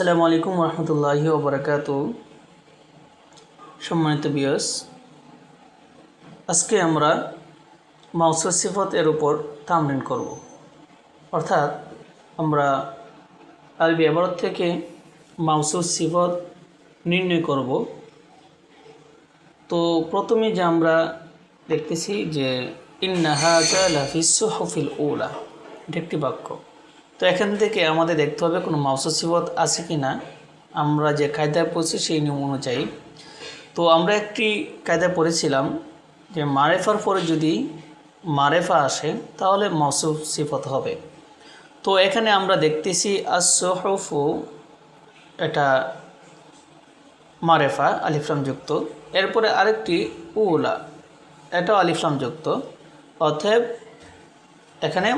আসসালামু আলাইকুম রহমতুল্লাহি ওবরাকাত। সম্মানিত বিয়স আজকে আমরা মাউসুর সিফত এর উপর তামরিন করব। অর্থাৎ আমরা আরবি আবারত থেকে মাউসুর সিফত নির্ণয় করব। তো প্রথমে যে আমরা দেখতেছি যে ইন্নাহাজা লাফিস হফিল ওলা এটা একটি বাক্য। তো এখান থেকে আমাদের দেখতে হবে কোনো মাউসুর সিফত আছে কি না। আমরা যে কায়দায় পড়ছি সেই নিয়ম অনুযায়ী। তো আমরা একটি কায়দায় পড়েছিলাম যে মারেফার পরে যদি মারেফা আসে, তাহলে মাউসুফ সিফত হবে। তো এখানে আমরা দেখতেছি আসহফু এটা মারেফা আলিফলাম যুক্ত এরপরে আরেকটি উলা, এটাও আলিফলাম যুক্ত এখানে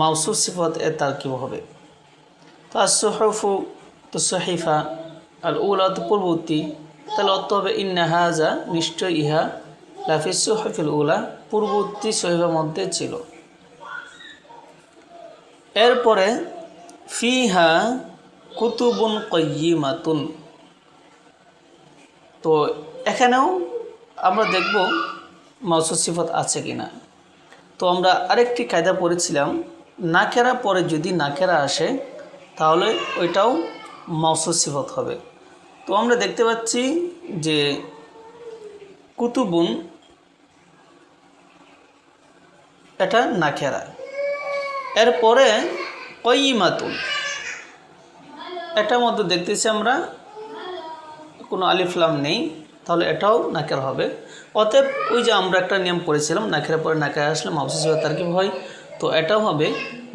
মাউসুফ সিফত এর তারকিব হবে। তো আসহফু তো সহিফা আল উলা তো পূর্ববর্তী। তাহলে অর্থ হবে ইন্নাহাজা নিশ্চয় ইহা লাফিস সহিফুল উলা পূর্ববর্তী সহিফার মধ্যে ছিল। এরপরে, ফিহা কুতুবুন কয়িমাতুন তো এখানেও আমরা দেখব মাউসুফ সিফত আছে কিনা। তো আমরা আরেকটি কায়দা পড়েছিলাম, নাকেরা পরে যদি নাকেরা আসে, তাহলে ওইটাও মাউসুফ সিফত হবে। তো আমরা দেখতে পাচ্ছি যে কুতুবুন এটা নাকেরা। এরপরে কয়িমাতুন, এটার মধ্যে দেখতেছি আমরা কোনো আলিফলাম নেই। তাহলে এটাও নাকের হবে। অতএব ওই যে আমরা একটা নিয়ম পড়েছিলাম নাকের পরে নাকের আসলে মাউসুফ সিবত তারকিব হয়, তো এটাও হবে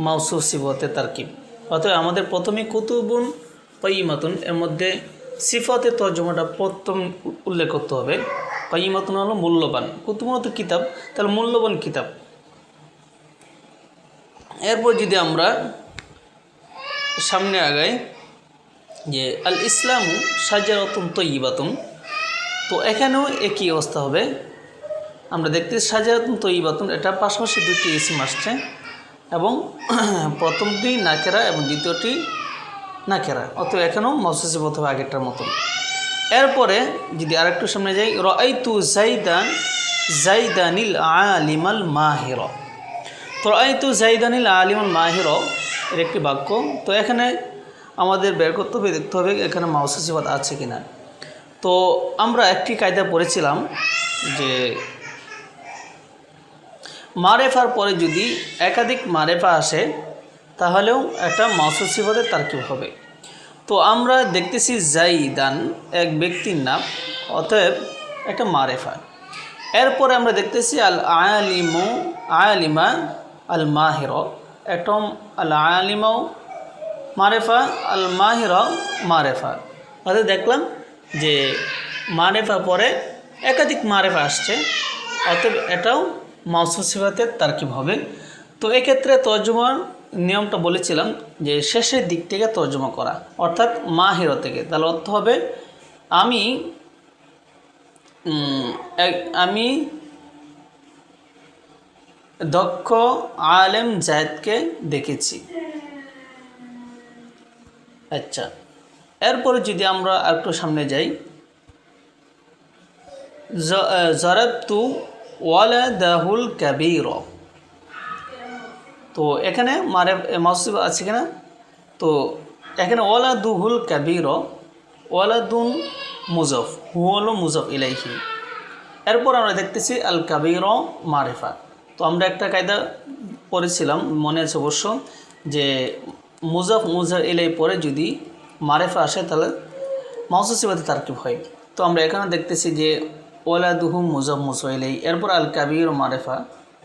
মাউসু সিবতে তারকিব। অতএব আমাদের প্রথমে কুতুবুন কয়িমাতুন এর মধ্যে সিফতের তর্জমাটা প্রথম উল্লেখ করতে হবে। কয়িমাতুন হলো মূল্যবান। কুতুবুন তো কিতাব, তাহলে মূল্যবান কিতাব। এরপর যদি আমরা সামনে আগাই যে আল ইসলামু সাজারতুন তৈবাতুন তো এখানেও একই অবস্থা হবে। আমরা দেখতে সাজারতুন তৈবাতুন এটা পাশাপাশি দুটি ইসিম আসছে এবং প্রথমটি নাকেরা এবং দ্বিতীয়টি নাকেরা অত এখানেও মসুসিবত হবে আগেরটার মতন। এরপরে যদি আরেকটু সামনে যাই রাই তু জাইদান জাইদানিল আলিমাল মাহির। তো রআইতু জাইদানিল আলিমাল মাহির এর একটি বাক্য। তো এখানে আমাদের বের করতে হবে, দেখতে হবে এখানে মাউসিবাদ আছে কি না তো আমরা একটি কায়দা পড়েছিলাম যে মারেফার পরে যদি একাধিক মারেফা আসে, তাহলেও একটা মাউসিবাদের তার্কিব হবে। তো আমরা দেখতেছি জাইদান এক ব্যক্তির নাম, অতএব একটা মারেফা। এরপরে আমরা দেখতেছি আল আলিমু আলিমা আল মাহির এটম আল আলিমাও মারেফা আল মাহিরা মারেফা। অর্থাৎ দেখলাম যে মারেফা পরে একাধিক মারেফা আসছে, অতএব এটাও মাউসিবাতের তার্কিব হবে। তো এক্ষেত্রে তর্জমার নিয়মটা বলেছিলাম যে শেষের দিক থেকে তর্জমা করা, অর্থাৎ মা হিরো থেকে। তাহলে অর্থ হবে আমি আমি দক্ষ আলেম জায়দকে দেখেছি। আচ্ছা। এরপরে যদি আমরা একটু সামনে যাই জরাবতু ওয়ালা দাহুল কাবির। তো এখানে মারে মাসিব আছে কিনা? তো এখানে ওয়ালা দুহুল কাবির ওয়ালা দুন মুজফ হু হলো মুজফ ইলাইহি। এরপর আমরা দেখতেছি আল কাবির মারেফা। তো আমরা একটা কায়দা পড়েছিলাম, মনে আছে অবশ্য, যে মুজাফ মুজার এলাই পরে যদি মারেফা আসে, তাহলে মাউসিবাদে তারকিব হয়। তো আমরা এখানে দেখতেছি যে ওলাদুহু মুজাফ মুসাইলাই এরপর আল কাবির মারেফা,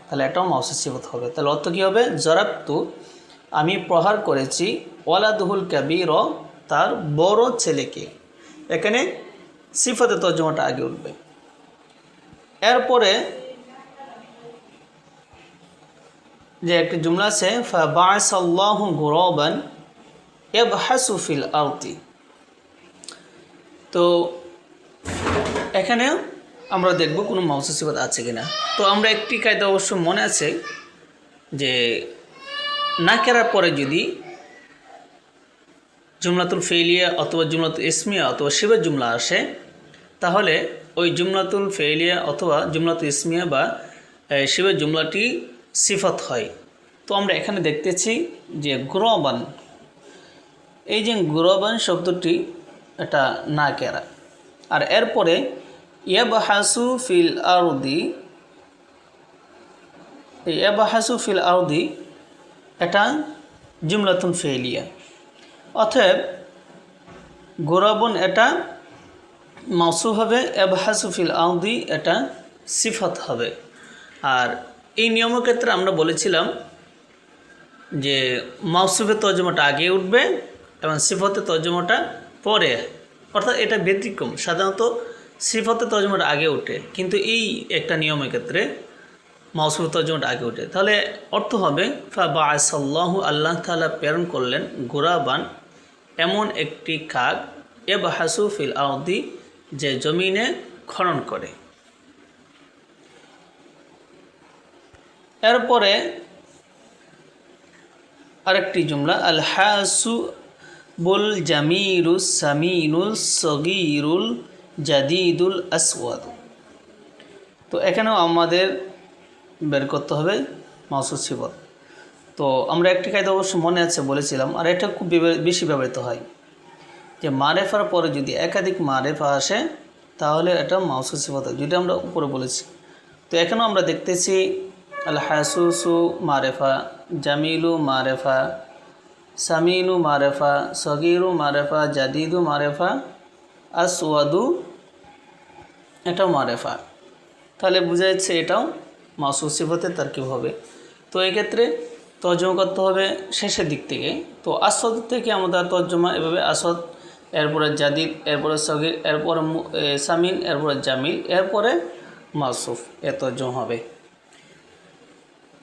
তাহলে এটাও মাউসিবাদ হবে। তাহলে অর্থ কী হবে? জরাবতু, আমি প্রহার করেছি ওলাদুহুল কাবির তার বড় ছেলেকে। এখানে সিফতে তর্জমাটা আগে উঠবে। এরপরে যে একটি জুমলা আছে ফাবাসাল্লাহু গুরবান ইয়াবহাসু ফিল আরতি তো এখানে আমরা দেখব কোনো মাউসিবাদ আছে কিনা। তো আমরা একটি কায়দা অবশ্য মনে আছে যে নাকেরার পরে যদি জুমলাতুল ফেলিয়া অথবা জুমলাতুল ইসমিয়া অথবা শিবের জুমলা আসে, তাহলে ওই জুমলাতুল ফেলিয়া অথবা জুমলাতুল ইসমিয়া বা শিবের জুমলাটি সিফত হয়। তো আমরা এখানে দেখতেছি যে গ্রবান এই যে গ্রবান শব্দটি এটা না কেরা। আর এরপরে, ইয়াবাহাসু ফিল আরদি, এই ইয়াবাহাসু ফিল আরদি এটা জুমলাতুন ফেলিয়া অতএব, গোরাবন এটা মাসু হবে এবাহাসু ফিল আউদি এটা সিফত হবে। আর এই নিয়মের ক্ষেত্রে আমরা বলেছিলাম যে মাউসুফের তর্জমাটা আগে উঠবে এবং সিফতের তর্জমাটা পরে। অর্থাৎ এটা ব্যতিক্রম। সাধারণত সিফতের তর্জমাটা আগে ওঠে, কিন্তু এই একটা নিয়মের ক্ষেত্রে মাউসুফের তর্জমাটা আগে ওঠে। তাহলে অর্থ হবে, ফা বা আল্লাহ তালা প্রেরণ করলেন গোরাবান এমন একটি কাক এ বা হাসুফিল আউদি যে জমিনে খনন করে। এরপরে আরেকটি জুমলা আল হাসু বুল জামিরুল সামিনুল সগিরুল জাদিদুল আসওয়াদ। তো এখানেও আমাদের বের করতে হবে মাসুদ সিবত তো আমরা একটি কায়দা অবশ্য মনে আছে বলেছিলাম, আর এটা খুব বেশি ব্যবহৃত হয় যে মারেফার পরে যদি একাধিক মারেফা আসে, তাহলে এটা মাউসুদ হয়, যেটা আমরা উপরে বলেছি। তো এখানেও আমরা দেখতেছি আল হাসুসু মারেফা, জামিলু মারেফা সামিনু মারেফা সগিরু মারেফা জাদিদু মারেফা আসওয়াদু এটাও মারেফা তাহলে বোঝা যাচ্ছে এটাও মাসুদ সিফতের তার্কিব হবে। তো এক্ষেত্রে তর্জমা করতে হবে শেষের দিক থেকে। তো আসদ থেকে আমাদের তর্জমা এভাবে আসদ, এরপরে জাদিদ, এরপরে সগির, এরপরে সামিন, এরপরে জামিল, এরপরে মাসুফ এ তর্জমা হবে।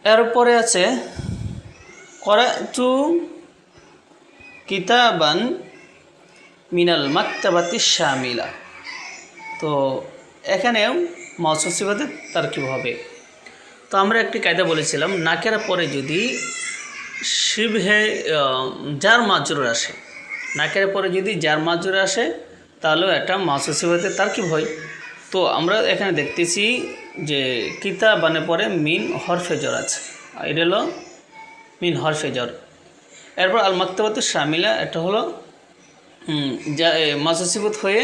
এরপরে আছে করাচু কিতাবান মিনাল মাক্তাবাতি শামিলা। তো এখানেও মৎস্যসিবাদের তার কী হবে। তো আমরা একটি কায়দা বলেছিলাম, নাকের পরে যদি শিবহে যার মাজরুর আসে, নাকের পরে যদি যার মাজরুর আসে, তাহলেও একটা মৎস্যসিবাতে তার কী হয়। তো আমরা এখানে দেখতেছি যে কিতাবানে পরে মিন হরফেজর আছে। এটা হলো মিন হরফেজর এরপর আল মাক্তাবাত শামিলা, এটা হলো যা মাসিবত হয়ে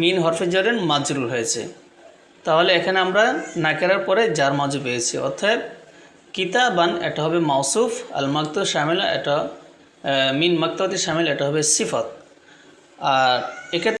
মিন হরফে জরের মাজরুর হয়েছে। তাহলে এখানে আমরা নাকেরার পরে জার মাজু পেয়েছি। অর্থাৎ কিতাবান, এটা হবে মাউসুফ আল মাক্ত শামিলা, এটা মিন মাক্তাবাতি শামিল, এটা হবে সিফত। আর এক্ষেত্রে